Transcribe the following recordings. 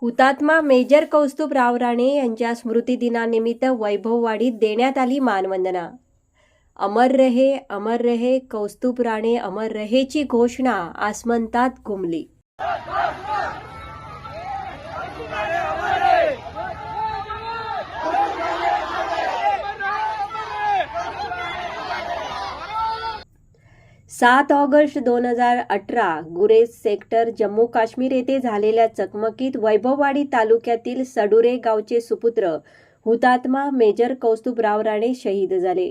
हुतात्मा मेजर कौस्तुभराव राणे यांच्या स्मृतिदिनानिमित्त वैभववाडीत देण्यात आली मानवंदना. अमर रहे अमर रहे कौस्तुभ राणे अमर रहेची घोषणा आसमंतात घुमली. सात ऑगस्ट दोन हजार अठरा गुरेज सेक्टर जम्मू काश्मीर येथे झालेल्या चकमकीत वैभववाडी तालुक्यातील सडुरे गावचे सुपुत्र हुतात्मा मेजर कौस्तुभराव राणे शहीद झाले.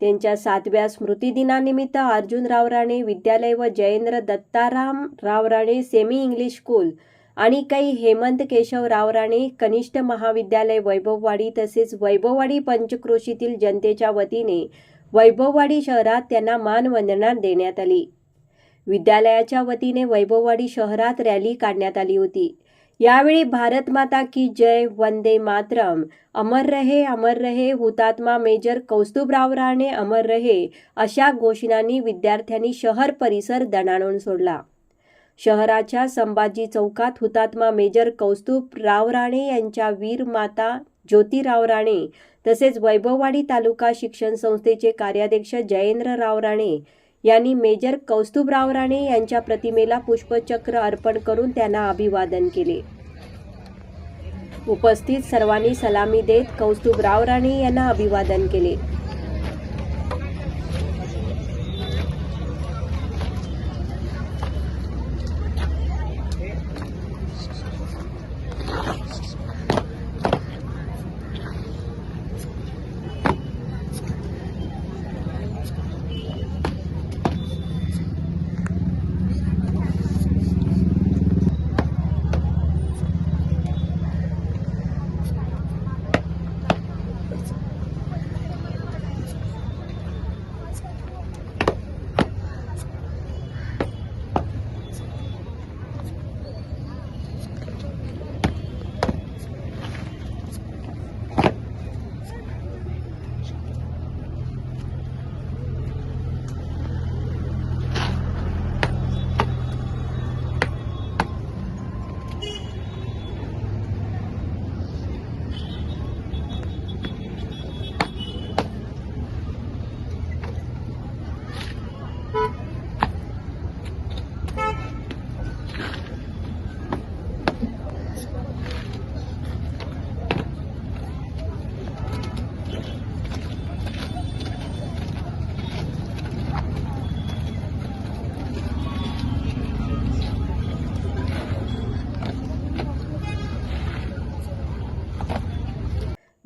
त्यांच्या सातव्या स्मृतिदिनानिमित्त अर्जुनराव राणे विद्यालय व Jayendra Dattaram Rao Rane semi English school आणि काही हेमंत केशवराव राणे कनिष्ठ महाविद्यालय वैभववाडी तसेच वैभववाडी पंचक्रोशीतील जनतेच्या वतीने वैभववाडी शहरात त्यांना मानवंदना देण्यात आली. विद्यालयाच्या वतीने वैभववाडी शहरात रॅली काढण्यात आली होती. यावेळी भारत माता की जय वंदे मातरम अमर रहे अमर रहे हुतात्मा मेजर कौस्तुभराव राणे अमर रहे अशा घोषणांनी विद्यार्थ्यांनी शहर परिसर दणाणून सोडला. शहराच्या संभाजी चौकात हुतात्मा मेजर कौस्तुभ राव राणे यांच्या वीर माता ज्योतिराव राणे तसेच वैभववाडी तालुका शिक्षण संस्थेचे कार्याध्यक्ष जयेंद्रराव राणे यांनी मेजर कौस्तुभराव राणे यांच्या प्रतिमेला पुष्पचक्र अर्पण करून त्यांना अभिवादन केले. उपस्थित सर्वांनी सलामी देत कौस्तुभराव राणे यांना अभिवादन केले.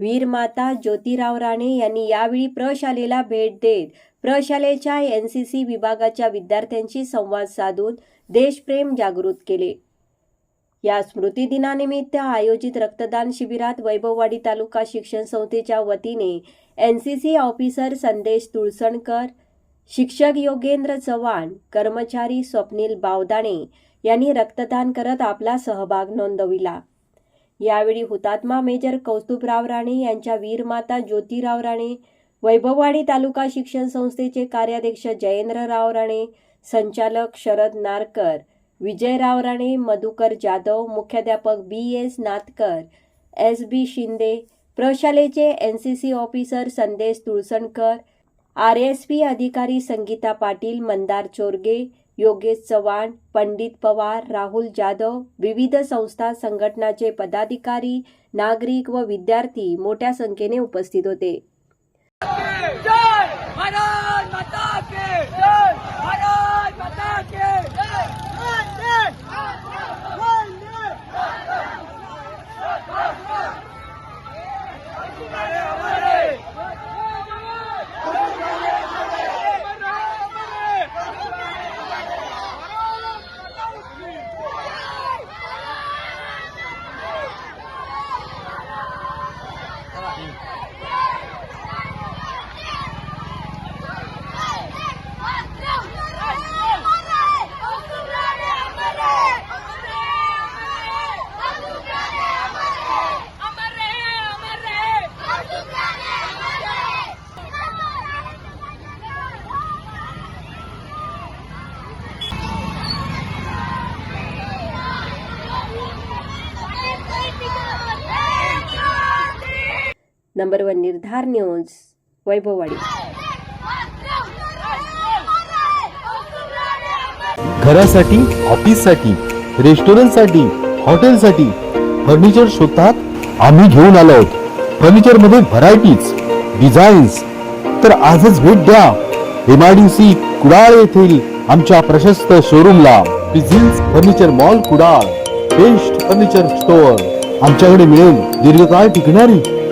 वीरमाता ज्योतिराव राणे यांनी यावेळी प्रशालेला भेट देत प्रशालेच्या एन सी सी विभागाच्या विद्यार्थ्यांशी संवाद साधून देशप्रेम जागृत केले. या स्मृतिदिनानिमित्त आयोजित रक्तदान शिबिरात वैभववाडी तालुका शिक्षण संस्थेच्या वतीने N C C officer Sandesh तुळसणकर शिक्षक योगेंद्र चव्हाण कर्मचारी स्वप्नील बावदाणे यांनी रक्तदान करत आपला सहभाग नोंदविला. यावेळी हुतात्मा मेजर कौस्तुभराव राणे यांच्या वीरमाता ज्योतिराव राणे वैभववाडी तालुका शिक्षण संस्थेचे कार्याध्यक्ष जयेंद्रराव राणे संचालक शरद नारकर विजयराव राणे मधुकर जाधव मुख्याध्यापक B S Natkar S B Shinde प्रशालेचे N C C officer Sandesh Tulsankar R S P अधिकारी संगीता पाटील मंदार चोरगे योगेश चव्हाण पंडित पवार राहुल जाधव विविध संस्था संघटनाचे पदाधिकारी नागरिक व विद्यार्थी मोठ्या संख्येने उपस्थित होते. Number one Nirdhar news Vaibhavwadi. घरासाठी ऑफिससाठी रेस्टॉरंटसाठी हॉटेलसाठी फर्निचर शोधतात आम्ही घेऊन आलो आहोत. फर्निचरमध्ये व्हरायटीज डिझाईन्स. तर आजच भेट द्या. एमआयडीसी कुडाळ येथील आमच्या प्रशस्त शोरूमला. Business furniture mall Kudal. Best furniture store आमच्याकडे मिळेल दीर्घकाळ टिकणारी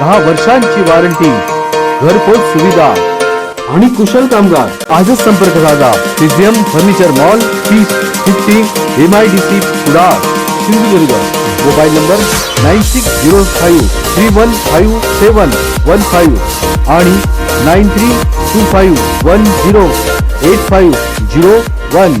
दहा वर्षांची वॉरंटी घरपोच सुविधा आणि कुशल कामगार. आजच संपर्क साधा. PGM furniture mall piece fifty M I D C Kudal Sindhudurg. Mobile number nine six zero five three one five seven one five आणि nine three two five one zero eight five zero one.